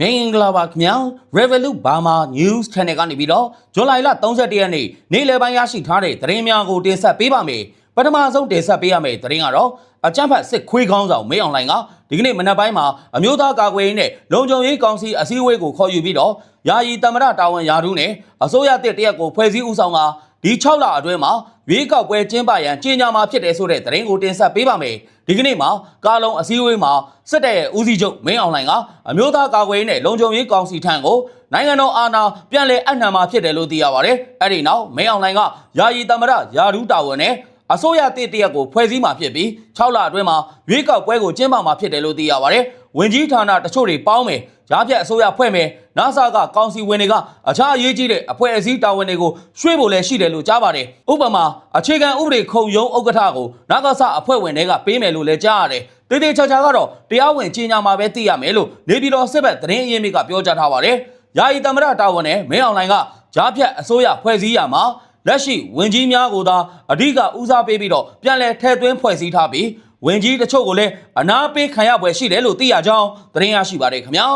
မင်္ဂလာပါခင်ဗျာ Revolut Burma News Channel ကနေပြီးတော့ဇွန်လ31ရက်နေ့နေ့လယ်ပိုင်းရရှိထားတဲ့သတင်းများကိုတင်ဆက်ပေးပါမယ်ပထမဆုံးတင်ဆက်ပေးရမယ့်သတင်းကတော့ အကြမ်းဖက်စစ်ခွေးကောင်းဆောင်မေးအွန်လိုင်းကဒီကနေ့မနက်ပိုင်းမှာအမျိုးသားကာကွယ်ရေးနဲ့လုံခြုံရေးကောင်စီအစည်းအဝေးကိုခေါ်ယူပြီးတော့ယာယီတမရတာဝန်ယာဒူးနဲ့အစိုးရတစ်တရက်ကိုဖွဲ့စည်းဦးဆောင်ကဒီ6လအတွင်းမှာရွေးကောက်ပွဲကျင်းပရန်ကြေညာမှာဖြစ်တယ်ဆိုတဲ့သတင်းကိုတင်ဆက်ပေးပါမယ်ဒီကနေ့မှာကာလုံအစည်းအဝေးမှာစစ်တပ်ရဲ့ဦးစီးချုပ်မင်းအောင်လှိုင်ကအမျိုးသားကာကွယ်ရေးနဲ့လုံခြုံရေးကောင်စီထံကိုနိုင်ငံတော်အာဏာပြန်လည်အနှံမှာဖြစ်တယ်လို့သိရပါတယ်အဲ့ဒီနောက်မင်းအောင်လှိုင်ကယာယီတမရယာဒူးတာဝန်နဲ့ အစိုးရတစ်တရက်ကိုဖွဲ့စည်းမှာဖြစ်ပြီး6လအတွင်းမှာရွေးကောက်ပွဲကိုကျင်းပမှာဖြစ်တယ်လို့သိရပါတယ်ဝင်ကြီးဌာနတချို့တွေပေါင်းမယ်ကြားဖြတ်အစိုးရဖွဲ့မယ် NASA ကကောင်စီဝင်တွေကအခြားအရေးကြီးတဲ့အဖွဲ့အစည်းတာဝန်တွေကိုရွှေ့ဖို့လည်းရှိတယ်လို့ကြားပါတယ်ဥပမာအခြေခံဥပဒေခုံရုံးဥက္ကဋ္ဌကိုနာဂဆအဖွဲ့ဝင်တွေကပေးမယ်လို့လည်းကြားရတယ်တေးသေးချာချာကတော့တရားဝင်ကြီးညာမှာပဲသိရမယ်လို့နေပြည်တော်စစ်ဘက်သတင်းအရင်းမြစ်ကပြောကြားထားပါတယ်ယာယီသမရတာဝန်နဲ့မင်းအောင်လှိုင်ကကြားဖြတ်အစိုးရဖွဲ့စည်းရမှာ လက်ရှိဝင်ကြီးများကိုသာအဓိကဦးစားပေးပြီးတော့ပြန်လည်ထည့်သွင်းဖွဲ့စည်းထားပြီးဝင်ကြီးတချို့ကိုလည်းအနာပေးခံရပွဲရှိတယ်လို့သိရကြောင်းသတင်းရရှိပါတယ်ခင်ဗျာ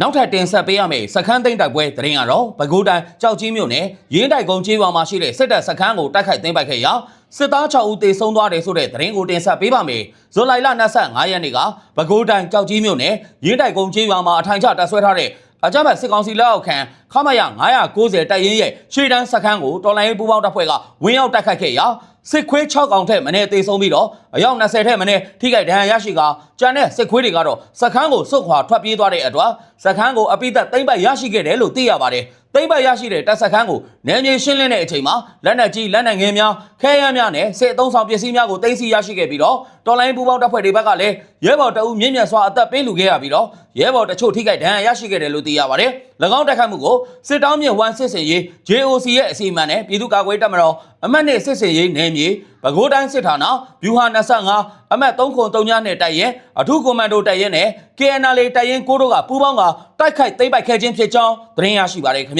နောက်ထပ်တင်ဆက်ပေးရမယ့်စခန်းသိမ်းတိုက်ပွဲသတင်းကတော့ပဲခူးတိုင်းကြောက်ကြီးမြို့နယ်ရင်းတိုက်ကုန်းကျေးရွာမှာရှိတဲ့စစ်တပ်စခန်းကိုတိုက်ခိုက်သိမ်းပိုက်ခဲ့ရာစစ်သား6ဦးသေဆုံးသွားတယ်ဆိုတဲ့သတင်းကိုတင်ဆက်ပေးပါမယ်။ဇွန်လ25ရက်နေ့ကပဲခူးတိုင်းကြောက်ကြီးမြို့နယ်ရင်းတိုက်ကုန်းကျေးရွာမှာအထိုင်ချတပ်ဆွဲထားတဲ့ အကြမ်းဖက်စစ်ကောင်စီလက်အောက်ခံခမရ990တပ်ရင်းရဲ့ရှေ့တန်းစခန်းကိုတော်လိုင်းရေးပူးပေါင်းတပ်ဖွဲ့ကဝင်ရောက်တိုက်ခိုက်ခဲ့ရာစစ်ခွေး6កောင်ထက်မနေ့သေဆုံးပြီးတော့အယောက်20ထက်မနေ့ထိခိုက်ဒဏ်ရာရရှိကကြံတဲ့စစ်ခွေးတွေကတော့စခန်းကိုစွတ်ခွာထွက်ပြေးသွားတဲ့အတွက်စခန်းကိုအပိသက်သိမ့်ပိုက်ရရှိခဲ့တယ်လို့သိရပါတယ် သိမ့်ပိုက်ရရှိတဲ့တပ်စခန်းကိုနယ်မြေရှင်းလင်းတဲ့အချိန်မှာလက်နက်ကြီးလက်နက်ငယ်များခဲယမ်းများနဲ့စစ်အုံဆောင်ပစ္စည်းများကိုသိမ်းဆည်းရရှိခဲ့ပြီးတော့တော်လိုင်းပူးပေါင်းတပ်ဖွဲ့တွေဘက်ကလည်းရဲဘော်တအုပ်မြင့်မြတ်စွာအသက်ပေးလူခဲ့ရပြီးတော့ရဲဘော်တချို့ထိခိုက်ဒဏ်ရာရရှိခဲ့တယ်လို့သိရပါတယ်၎င်းတိုက်ခိုက်မှုကိုစစ်တောင်းမြင့်ဝမ်စစ်စင်ရေး JOC ရဲ့အစီအမံနဲ့ပြည်သူ့ကာကွယ်တပ်မတော်အမတ်နဲ့စစ်စင်ရေးနယ်မြေပဲခူးတိုင်းစစ်ဌာနဗျူဟာ25အမတ်303နဲ့တိုက်ရင်အထူးကွန်မန်ဒိုတိုက်ရင်နဲ့ KNL တိုက်ရင်ကိုတို့ကပူးပေါင်းကတိုက်ခိုက်သိမ်းပိုက်ခဲ့ခြင်းဖြစ်ကြောင်းသတင်းရရှိပါတယ်ခင်ဗျာ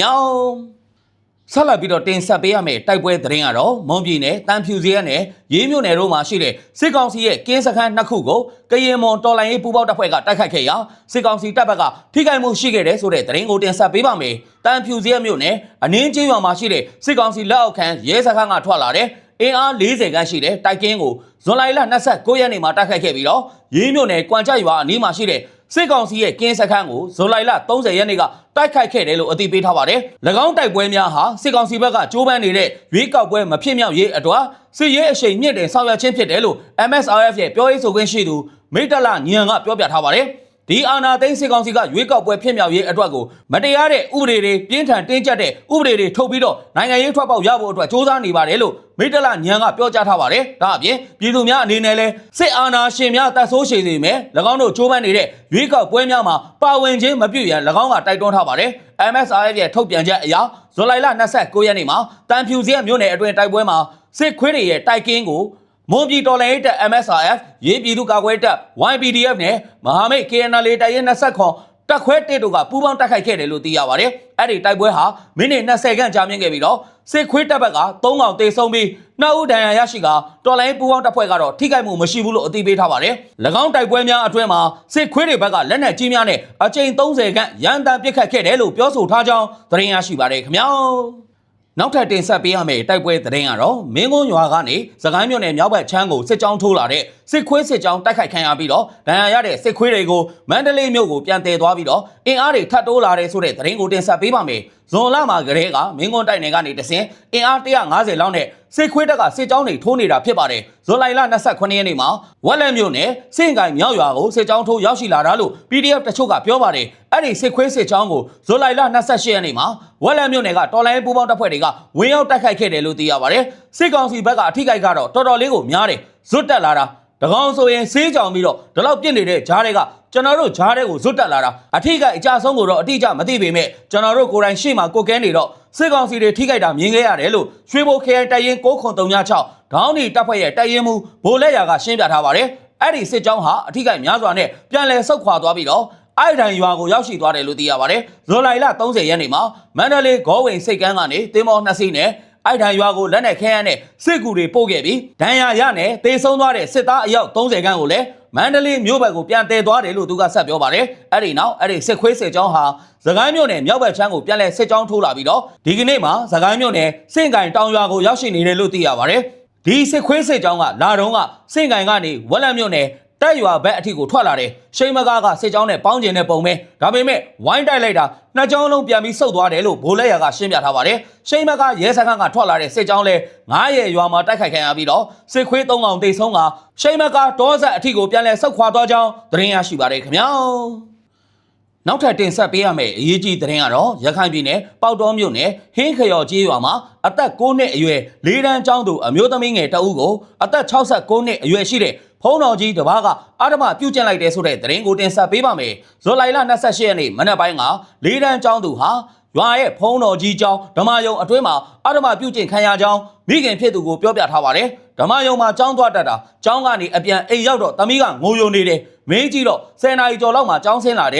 ဆက်လက်ပြီးတော့တင်ဆက်ပေးရမယ့်တိုက်ပွဲသတင်းကတော့မွန်ပြည်နယ်တန်ဖြူစရဲနဲ့ရေးမြို့နယ်တို့မှာရှိတဲ့စစ်ကောင်စီရဲ့ကင်းစခန်းနှစ်ခုကိုကရင်မွန်တော်လိုင်းရေးပူးပေါင်းတပ်ဖွဲ့ကတိုက်ခိုက်ခဲ့ရာစစ်ကောင်စီတပ်ဘက်ကထိခိုက်မှုရှိခဲ့တဲ့ဆိုတဲ့သတင်းကိုတင်ဆက်ပေးပါမယ်။တန်ဖြူစရဲမြို့နယ်အနင်းကျေးရွာမှာရှိတဲ့စစ်ကောင်စီလက်အောက်ခံရဲစခန်းကထွက်လာတဲ့ အင်အား40ခန်းရှိတဲ့တိုက်ကင်းကိုဇွန်လ29ရက်နေ့မှာတိုက်ခိုက်ခဲ့ပြီးတော့ရေးမြို့နယ်ကွမ်ကြရွာအနီးမှာရှိတဲ့စစ်ကောင်စီရဲ့ကင်းစခန်းကိုဇွန်လ30ရက်နေ့ကတိုက်ခိုက်ခဲ့တယ်လို့အသိပေးထားပါတယ်။၎င်းတိုက်ပွဲများဟာစစ်ကောင်စီဘက်ကကြိုးပမ်းနေတဲ့ရွေးကောက်ပွဲမဖြစ်မြောက်ရေးအတွက်စစ်ရေးအရှိန်မြင့်တင်ဆောင်ရွက်ခြင်းဖြစ်တယ်လို့ MSRF ရဲ့ပြောရေးဆိုခွင့်ရှိသူမိတ္တလညံကပြောပြထားပါတယ်။ ဒီအာနာသိန်းစစ်ကောင်စီကရွေးကောက်ပွဲဖြစ်မြောက်ရေးအတွက်ကိုမတရားတဲ့ဥပဒေတွေပြင်းထန်တင်းကျပ်တဲ့ဥပဒေတွေထုတ်ပြီးတော့နိုင်ငံရေးထွက်ပေါက်ရဖို့အတွက်စ조사နေပါတယ်လို့မိတ္တလညံကပြောကြားထားပါတယ်။ဒါအပြင်ပြည်သူများအနေနဲ့လဲစစ်အာဏာရှင်များတပ်ဆိုးရှည်နေမယ်၎င်းတို့ကြိုးပမ်းနေတဲ့ရွေးကောက်ပွဲများမှာပါဝင်ခြင်းမပြုရန်၎င်းကတိုက်တွန်းထားပါတယ်။ MSRF ရဲ့ထုတ်ပြန်ချက်အရဇူလိုင်လ29ရက်နေ့မှာတန်ဖြူစရက်မြို့နယ်အတွင်းတိုက်ပွဲမှာစစ်ခွေးတွေရဲ့တိုက်ကင်းကို မွန်ပြည်တော်လှန်ရေးတပ် MSRF ရေးပြည်သူ့ကာကွယ်တပ် YPDF နဲ့မဟာမိတ် KNL တပ်ရင်း20ခွန်တပ်ခွဲတစ်တို့ကပူးပေါင်းတိုက်ခိုက်ခဲ့တယ်လို့သိရပါတယ်။အဲ့ဒီတိုက်ပွဲဟာမိနစ်20ခန့်ကြာမြင့်ခဲ့ပြီးတော့စစ်ခွေးတပ်ဘက်က3កောင်တေဆုံးပြီးနှစ်ဦးဒဏ်ရာရရှိကတော်လိုင်းပူးပေါင်းတပ်ဖွဲ့ကတော့ထိခိုက်မှုမရှိဘူးလို့အသိပေးထားပါတယ်။၎င်းတိုက်ပွဲများအတွင်းမှာစစ်ခွေးတွေဘက်ကလက်နက်ကြီးများနဲ့အကြိမ်30ခန့်ရန်တမ်းပစ်ခတ်ခဲ့တယ်လို့ပြောဆိုထားကြောင်းသတင်းရရှိပါတယ်ခင်ဗျာ။ နောက်ထပ်တင်ဆက်ပေးရမယ့်တိုက်ပွဲသတင်းကတော့မင်းကုန်းရွာကနေစကိုင်းမြို့နယ်မြောက်ဘက်ချမ်းကိုစစ်ကြောင်းထိုးလာတဲ့စစ်ခွေးစစ်ကြောင်းတိုက်ခိုက်ခံရပြီးတော့ဒဏ်ရာရတဲ့စစ်ခွေးတွေကိုမန္တလေးမြို့ကိုပြန်တည်သွားပြီးတော့အင်အားတွေထပ်တိုးလာတဲ့ဆိုတဲ့သတင်းကိုတင်ဆက်ပေးပါမယ်။ ဇွန်လမှာကလေးကမင်းကုန်းတိုက်နယ်ကနေတဆင်အင်အား150လောက်နဲ့စစ်ခွေးတပ်ကစစ်ကြောင်းတွေထိုးနေတာဖြစ်ပါတယ်။ဇွန်လ29ရက်နေ့မှာဝက်လက်မြို့နယ်စင့်ကိုင်မြောက်ရွာကိုစစ်ကြောင်းထိုးရောက်ရှိလာတာလို့ PDF တချို့ကပြောပါတယ်။အဲ့ဒီစစ်ခွေးစစ်ကြောင်းကိုဇွန်လ28ရက်နေ့မှာဝက်လက်မြို့နယ်ကတော်လိုင်းပူးပေါင်းတပ်ဖွဲ့တွေကဝင်ရောက်တိုက်ခိုက်ခဲ့တယ်လို့သိရပါတယ်။စစ်ကောင်စီဘက်ကအထိကိတ်ကတော့တော်တော်လေးကိုများတယ်။ဇွတ်တက်လာတာ တကောင်ဆိုရင်ဆေးကြောင်ပြီးတော့ဒီလောက်ပြစ်နေတဲ့ဂျားတွေကကျွန်တော်တို့ဂျားတွေကိုဇွတ်တက်လာတာအထိကိတ်အကြဆုံးကိုတော့အတိအကျမသိပေမဲ့ကျွန်တော်တို့ကိုယ်တိုင်ရှေ့မှာကိုကဲနေတော့စစ်ကောင်စီတွေထိကိတ်တာမြင်ခဲ့ရတယ်လို့ရွှေဘိုခရိုင်တပ်ရင်း9336ဒေါင်းနီတပ်ဖွဲ့ရဲ့တပ်ရင်းမှုဗိုလ်လက်ရာကရှင်းပြထားပါတယ်အဲ့ဒီစစ်ကြောင်းဟာအထိကိတ်များစွာနဲ့ပြန်လည်ဆုတ်ခွာသွားပြီးတော့အိုက်တိုင်ရွာကိုရောက်ရှိသွားတယ်လို့သိရပါတယ်။ဇွန်လ30ရက်နေ့မှာမန္တလေးဂေါဝင်စိတ်ကမ်းကနေတင်းမောနှစ်စီးနဲ့ အိုက်တိုင်ရွာကိုလက်နက်ခဲယမ်းနဲ့စစ်ကူတွေပို့ခဲ့ပြီးဒဏ်ရာရနဲ့တေဆုံးသွားတဲ့စစ်သားအယောက်30ခန်းကိုလည်းမန္တလေးမြို့ဘက်ကိုပြန်တည်သွားတယ်လို့သူကဆက်ပြောပါတယ်အဲ့ဒီနောက်အဲ့ဒီစစ်ခွေးစစ်ကြောင်းဟာသခိုင်းမြို့နယ်မြောက်ဘက်ချမ်းကိုပြန်လဲစစ်ကြောင်းထိုးလာပြီးတော့ဒီကနေ့မှာသခိုင်းမြို့နယ်စင့်ကင်တောင်ရွာကိုရောက်ရှိနေတယ်လို့သိရပါတယ်ဒီစစ်ခွေးစစ်ကြောင်းကလာတော့ကစင့်ကင်ကနေဝက်လက်မြို့နယ် တက်ရွာဘက်အထိကိုထွက်လာတယ်ရှိမကားကစစ်ကြောင်းနဲ့ပေါင်းကျင်တဲ့ပုံပဲဒါပေမဲ့ဝိုင်းတိုက်လိုက်တာနှစ်ကြောင်းလုံးပြန်ပြီးဆုတ်သွားတယ်လို့ဘိုးလက်ရကရှင်းပြထားပါတယ်ရှိမကားရဲစခန်းကထွက်လာတဲ့စစ်ကြောင်းလဲ9ရဲရွာမှာတိုက်ခိုက်ခံရပြီးတော့စစ်ခွေး3ကောင်တိတ်ဆုံးကရှိမကားတောဆက်အထိကိုပြန်လဲဆုတ်ခွာသွားကြောင်းသတင်းရရှိပါတယ်ခင်ဗျာ နောက်ထပ်တင်ဆက်ပေးရမယ့်အရေးကြီးသတင်းကတော့ရခိုင်ပြည်နယ်ပေါက်တော်မြို့နယ်ဟင်းခရော်ကြီးရွာမှာအသက်9နှစ်အရွယ်လေးတန်းကျောင်းသူအမျိုးသမီးငယ်တအုပ်ကိုအသက်69နှစ်အရွယ်ရှိတဲ့ဖုံးတော်ကြီးတစ်ပါးကအာဓမပြုတ်ကျင့်လိုက်တဲ့ဆိုတဲ့သတင်းကိုတင်ဆက်ပေးပါမယ်။ဇွန်လ28ရက်နေ့မနက်ပိုင်းကလေးတန်းကျောင်းသူဟာရွာရဲ့ဖုံးတော်ကြီးကျောင်းဓမ္မယုံအတွင်းမှာအာဓမပြုတ်ကျင့်ခံရကြောင်းမိခင်ဖြစ်သူကိုပြောပြထားပါတယ်။ဓမ္မယုံမှာကျောင်းသွားတက်တာကျောင်းကနေအပြန်အိမ်ရောက်တော့သမီးကငိုယုံနေတယ်။မင်းကြီးတော့10နာရီကျော်လောက်မှကျောင်းဆင်းလာတ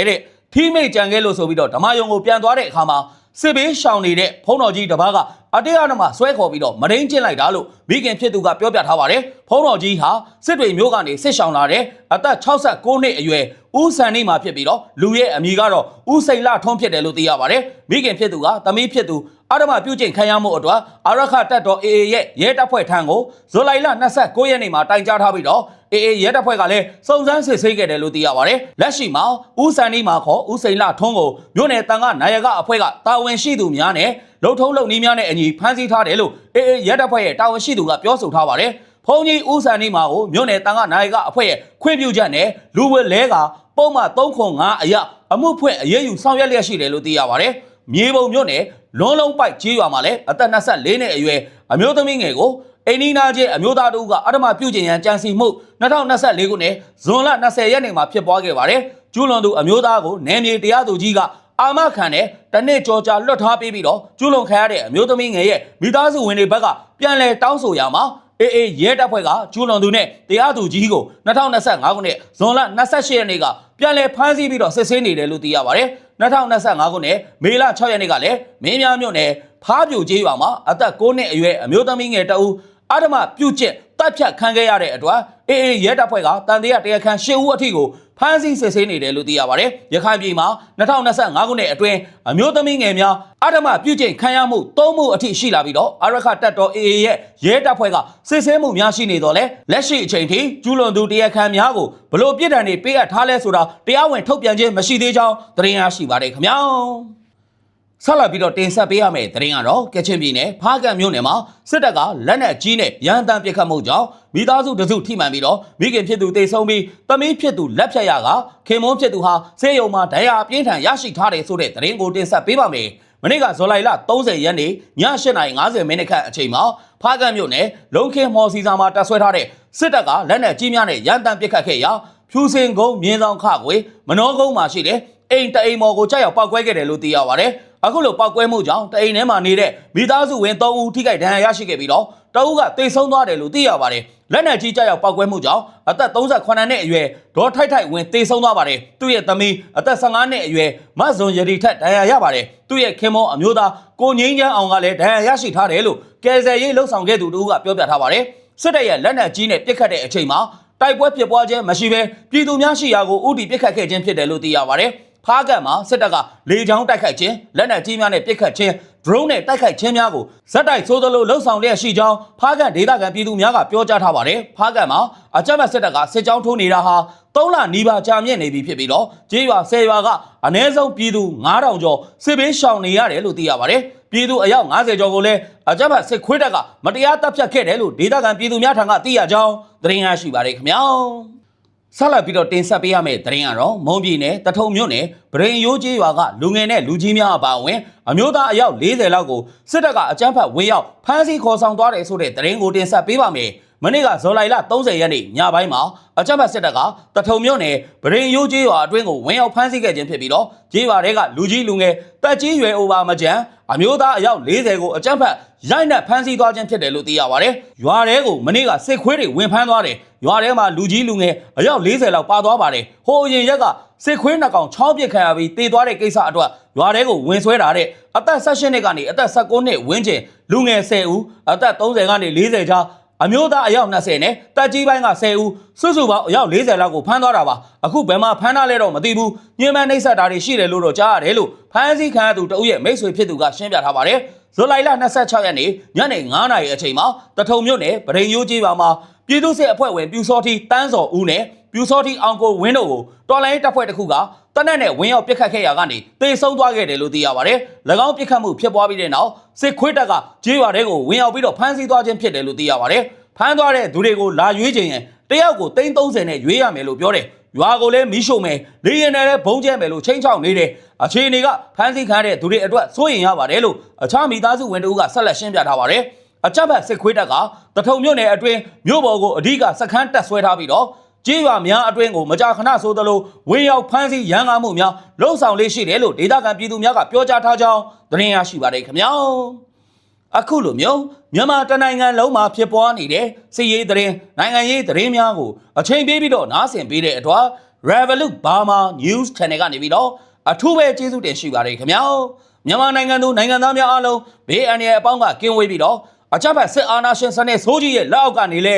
ယ်တဲ့။ဖိမိတ်ကြံခဲ့လို့ဆိုပြီးတော့ဓမ္မယုံကိုပြန်သွားတဲ့အခါမှာ စစ်ဘေးရှောင်နေတဲ့ဖုံတော်ကြီးတစ်ပါးကအတရားဓမ္မဆွဲခေါ်ပြီးတော့မရင်းကျင့်လိုက်တာလို့မိခင်ဖြစ်သူကပြောပြထားပါတယ်ဖုံတော်ကြီးဟာစစ်တွေမျိုးကနေစစ်ရှောင်လာတဲ့အသက်69နှစ်အရွယ်ဦးစံနေမှာဖြစ်ပြီးတော့လူရဲ့အမည်ကတော့ဦးစိန်လထွန်းဖြစ်တယ်လို့သိရပါတယ်မိခင်ဖြစ်သူကသမီးဖြစ်သူအာဓမပြုကျင့်ခံရမှုအတွက်အာရခတက်တော် AA ရဲ့ရဲတပ်ဖွဲ့ထံကိုဇူလိုင်လ29ရက်နေ့မှာတိုင်ကြားထားပြီးတော့ AA ရဲတပ်ဖွဲ့ကလည်းစုံစမ်းစစ်ဆေးခဲ့တယ်လို့သိရပါတယ်။လက်ရှိမှာဦးစံနီမှာခေါ်ဦးစိန်လထွန်းကိုမြို့နယ်တန်ခနိုင်ရကအဖွဲ့ကတာဝန်ရှိသူများနဲ့လုံထုံးလုံနည်းများနဲ့အညီဖမ်းဆီးထားတယ်လို့ AA ရဲတပ်ဖွဲ့ရဲ့တာဝန်ရှိသူကပြောဆိုထားပါတယ်။ဖုန်ကြီးဦးစံနီမှာကိုမြို့နယ်တန်ခနိုင်ရကအဖွဲ့ရဲ့ခွင့်ပြုချက်နဲ့လူဝဲလဲကပုံမှန်305အရအမှုဖွင့်အရေးယူဆောင်ရွက်လျက်ရှိတယ်လို့သိရပါတယ်။မြေပုံမြို့နယ်လွန်လုံးပိုက်ကြီးရွာမှာလည်းအသက်24နှစ်အရွယ်အမျိုးသမီးငယ်ကိုအိန္ဒိနာချင်းအမျိုးသားတို့ကအဓမ္မပြုကျင့်ရန်ကြံစီမှု2024ခုနှစ်ဇွန်လ20ရက်နေ့မှာဖြစ်ပွားခဲ့ပါတယ်။ကျူးလွန်သူအမျိုးသားကိုနယ်မြေတရားသူကြီးက အာမခံနဲ့တနစ်ကြော်ကြာလွတ်ထားပေးပြီးတော့ကျူးလွန်ခံရတဲ့အမျိုးသမီးငယ်ရဲ့မိသားစုဝင်တွေဘက်ကပြန်လည်တောင်းဆိုရမှာအေးအေးရဲတပ်ဖွဲ့ကကျူးလွန်သူနဲ့တရားသူကြီးကို2025ခုနှစ်ဇွန်လ28ရက်နေ့ကပြန်လည်ဖမ်းဆီးပြီးတော့စစ်ဆေးနေတယ်လို့သိရပါတယ်။2025ခုနှစ်မေလ6ရက်နေ့ကလည်းမင်းများမြို့နယ်ဖားပြိုကျေးရွာမှာအသက်9နှစ်အရွယ်အမျိုးသမီးငယ်တအူး အာဓမပြုတ်ကျက်တပ်ဖြတ်ခံခဲ့ရတဲ့အတွက်အေးအေးရဲတပ်ဖွဲ့ကတန်တရားတရားခန့်၈ဦးအထိကိုဖမ်းဆီးစစ်ဆေးနေတယ်လို့သိရပါတယ်။ရခိုင်ပြည်မှာ2025ခုနှစ်အတွင်းအမျိုးသမီးငယ်များအာဓမပြုတ်ကျက်ခံရမှု၃မှုအထိရှိလာပြီးတော့အာရခတပ်တော်အေအေရဲ့ရဲတပ်ဖွဲ့ကစစ်ဆေးမှုများရှိနေတော့လဲလက်ရှိအချိန်ထိကျူးလွန်သူတရားခန့်များကိုဘလို့ပြစ်ဒဏ်တွေပေးအပ်ထားလဲဆိုတာတရားဝင်ထုတ်ပြန်ခြင်းမရှိသေးကြောင်းသတင်းရရှိပါတယ်ခင်ဗျာ။ ဆက်လက်ပြီးတော့တင်ဆက်ပေးရမယ့်သတင်းကတော့ကချင်ပြည်နယ်ဖားကန့်မြို့နယ်မှာစစ်တပ်ကလက်နက်ကြီးနဲ့ရန်တမ်းပစ်ခတ်မှုကြောင့်မိသားစုတစုထိမှန်ပြီးတော့မိခင်ဖြစ်သူတေဆုံးပြီးသမီးဖြစ်သူလက်ဖြတ်ရကခင်မွန်းဖြစ်သူဟာဆေးရုံမှာဒဏ်ရာအပြင်းထန်ရရှိထားတယ်ဆိုတဲ့သတင်းကိုတင်ဆက်ပေးပါမယ်။မနေ့ကဇော်လိုင်လ30ရက်နေ့ည8:50မိနစ်ခန့်အချိန်မှာဖားကန့်မြို့နယ်လုံခင်းမော်စီစာမှာတပ်ဆွဲထားတဲ့စစ်တပ်ကလက်နက်ကြီးများနဲ့ရန်တမ်းပစ်ခတ်ခဲ့ရာဖြူစင်ကုန်းမြင်းဆောင်ခကွေမနောကုန်းမှာရှိတဲ့အိမ်တအိမ်မော်ကိုကြောက်ရောက်ပောက်ကွဲခဲ့တယ်လို့သိရပါတယ်။ အခုလိုပောက်ကွဲမှုကြောင့်တအိမ်ထဲမှာနေတဲ့မိသားစုဝင်3ဦးထိခိုက်ဒဏ်ရာရရှိခဲ့ပြီးတော့တအုပ်ကတိတ်ဆုံးသွားတယ်လို့သိရပါတယ်။လက်နက်ကြီးကြောက်ရောက်ပောက်ကွဲမှုကြောင့်အသက်38နှစ်အရွယ်ဒေါ်ထိုက်ထိုက်ဝင်တိတ်ဆုံးသွားပါတယ်။သူ့ရဲ့သမီးအသက်15နှစ်အရွယ်မတ်ဇွန်ရတီထက်ဒဏ်ရာရပါတယ်။သူ့ရဲ့ခင်မောအမျိုးသားကိုငိမ့်ချမ်းအောင်ကလည်းဒဏ်ရာရရှိထားတယ်လို့ကယ်ဆယ်ရေးလှုပ်ဆောင်ခဲ့သူတို့ကပြောပြထားပါတယ်။စစ်တပ်ရဲ့လက်နက်ကြီးနဲ့ပစ်ခတ်တဲ့အချိန်မှာတိုက်ပွဲဖြစ်ပွားခြင်းမရှိဘဲပြည်သူများရှိရာကိုဥတီပစ်ခတ်ခဲ့ခြင်းဖြစ်တယ်လို့သိရပါတယ်။ ဖားကတ်မှာစစ်တပ်ကလေကြောင်းတိုက်ခိုက်ခြင်းလက်နက်ကြီးများနဲ့ပစ်ခတ်ခြင်း drone နဲ့တိုက်ခိုက်ခြင်းများကိုဇက်တိုက်ဆိုးသလိုလှုပ်ဆောင်လျက်ရှိကြောင်းဖားကတ်ဒေသခံပြည်သူများကပြောကြားထားပါတယ်။ဖားကတ်မှာအကြမ်းဖက်စစ်တပ်ကစစ်ကြောင်းထိုးနေတာဟာ၃လနီးပါးကြာမြင့်နေပြီဖြစ်ပြီးတော့ကျေးရွာ၁၀ရွာကအနည်းဆုံးပြည်သူ9000ကျော်စစ်ဘေးရှောင်နေရတယ်လို့သိရပါတယ်။ပြည်သူအယောက်90ကျော်ကိုလည်းအကြမ်းဖက်စစ်ခွေးတပ်ကမတရားတပ်ဖြတ်ခဲ့တယ်လို့ဒေသခံပြည်သူများထံကသိရကြောင်းသတင်းရရှိပါတယ်ခင်ဗျာ။ ဆက်လက်ပြီးတော့တင်ဆက်ပေးရမယ့်သတင်းကတော့မုံပြည်နယ်တထုံမြို့နယ်ဗရင်ရိုးကြီးရွာကလူငယ်နဲ့လူကြီးများအပါအဝင်အမျိုးသားအယောက်40လောက်ကိုစစ်တပ်ကအကြမ်းဖက်ဝင်ရောက်ဖမ်းဆီးခေါ်ဆောင်သွားတယ်ဆိုတဲ့သတင်းကိုတင်ဆက်ပေးပါမယ်။မနေ့ကဇော်လိုင်လ30ရက်နေ့ညပိုင်းမှာအကြမ်းဖက်စစ်တပ်ကတထုံမြို့နယ်ဗရင်ရိုးကြီးရွာအတွင်းကိုဝင်ရောက်ဖမ်းဆီးခဲ့ခြင်းဖြစ်ပြီးတော့ကြီးရွာတွေကလူကြီးလူငယ်တက်ကြီးရွယ်အိုပါမကြမ်းအမျိုးသားအယောက်40ကိုအကြမ်းဖက် ရိုက်နှက်ဖမ်းဆီးသွားခြင်းဖြစ်တယ်လို့သိရပါတယ်။ရွာတွေကိုမနေ့ကစစ်ခွေးတွေဝင်ဖမ်းသွားတယ်။ရွာထဲမှာလူကြီးလူငယ်အယောက်40လောက်ပါသွားပါတယ်။ဟိုအရင်ရက်ကစစ်ခွေးနှစ်ကောင်ချောင်းပစ်ခံရပြီးတေသွားတဲ့ကိစ္စအတွက်ရွာထဲကိုဝင်ဆွဲတာတဲ့အသက်16နှစ်ကနေအသက်19နှစ်ဝန်းကျင်လူငယ်10ဦးအသက်30ကနေ40ကြား အမျိုးသားအယောက်20နဲ့တက်ကြီးပိုင်းက10ဦးစုစုပေါင်းအယောက်40လောက်ကိုဖမ်းသွားတာပါအခုဘယ်မှာဖမ်းထားလဲတော့မသိဘူးညှဉ်းပန်းနှိပ်စက်တာတွေရှိတယ်လို့တော့ကြားရတယ်လို့ဖမ်းဆီးခံရသူတအုပ်ရဲ့မိတ်ဆွေဖြစ်သူကရှင်းပြထားပါတယ်ဇူလိုင်လ26ရက်နေ့ညနေ9:00နာရီအချိန်မှာတထုံမြို့နယ်ဗရိန်ရိုးကြီးပါမှာပြည်သူ့စစ်အဖွဲ့ဝင်ပြူစောတိတန်းစော်ဦးနဲ့ပြူစောတိအောင်ကိုဝင်းတို့ကိုတော်လိုင်းတပ်ဖွဲ့တစ်ခုက တနက်နဲ့ဝင်းရောက်ပစ်ခတ်ခဲ့ရာကနေတေဆုံးသွားခဲ့တယ်လို့သိရပါတယ်။၎င်းပစ်ခတ်မှုဖြစ်ပွားပြီးတဲ့နောက်စစ်ခွေးတပ်ကကြေးရွာတွေကိုဝင်းရောက်ပြီးတော့ဖမ်းဆီးသွားခြင်းဖြစ်တယ်လို့သိရပါတယ်။ဖမ်းသွားတဲ့သူတွေကိုလာရွေးခြင်းရင်တယောက်ကို330နဲ့ရွေးရမယ်လို့ပြောတယ်။ရွာကိုလည်းမီးရှို့မယ်လေရင်နဲ့လည်းဘုံကျဲမယ်လို့ချိန်ချောက်နေတယ်။အခြေအနေကဖမ်းဆီးခံရတဲ့သူတွေအတွက်စိုးရင်ရပါတယ်လို့အခြားမိသားစုဝင်တို့ကဆက်လက်ရှင်းပြထားပါတယ်။အကြက်ဖက်စစ်ခွေးတပ်ကတထုံမြို့နယ်အတွင်းမြို့ပေါ်ကိုအဓိကစခန်းတက်ဆွဲထားပြီးတော့ ကြေးရွာများအတွင်းကိုမကြာခဏဆိုသလိုဝင်းရောက်ဖမ်းဆီးရန်ကားမှုများလှုံ့ဆော်လေးရှိတယ်လို့ဒေသခံပြည်သူများကပြောကြားထားကြောင်းသတင်းရရှိပါတယ်ခင်ဗျာအခုလိုမျိုးမြန်မာတနိုင်ငံလုံးမှာဖြစ်ပွားနေတဲ့စစ်ရေးသတင်းနိုင်ငံရေးသတင်းများကိုအချိန်ပေးပြီးတော့နားဆင်ပေးတဲ့အတွက် Revolut Burma News Channel ကနေပြီးတော့အထူးပဲကျေးဇူးတင်ရှိပါတယ်ခင်ဗျာမြန်မာနိုင်ငံသူနိုင်ငံသားများအားလုံးဘေးအန္တရာယ်အပေါင်းကကင်းဝေးပြီးတော့အကြမ်းဖက်စစ်အာဏာရှင်စနစ်ဆိုးကြီးရဲ့လက်အောက်ကနေလဲ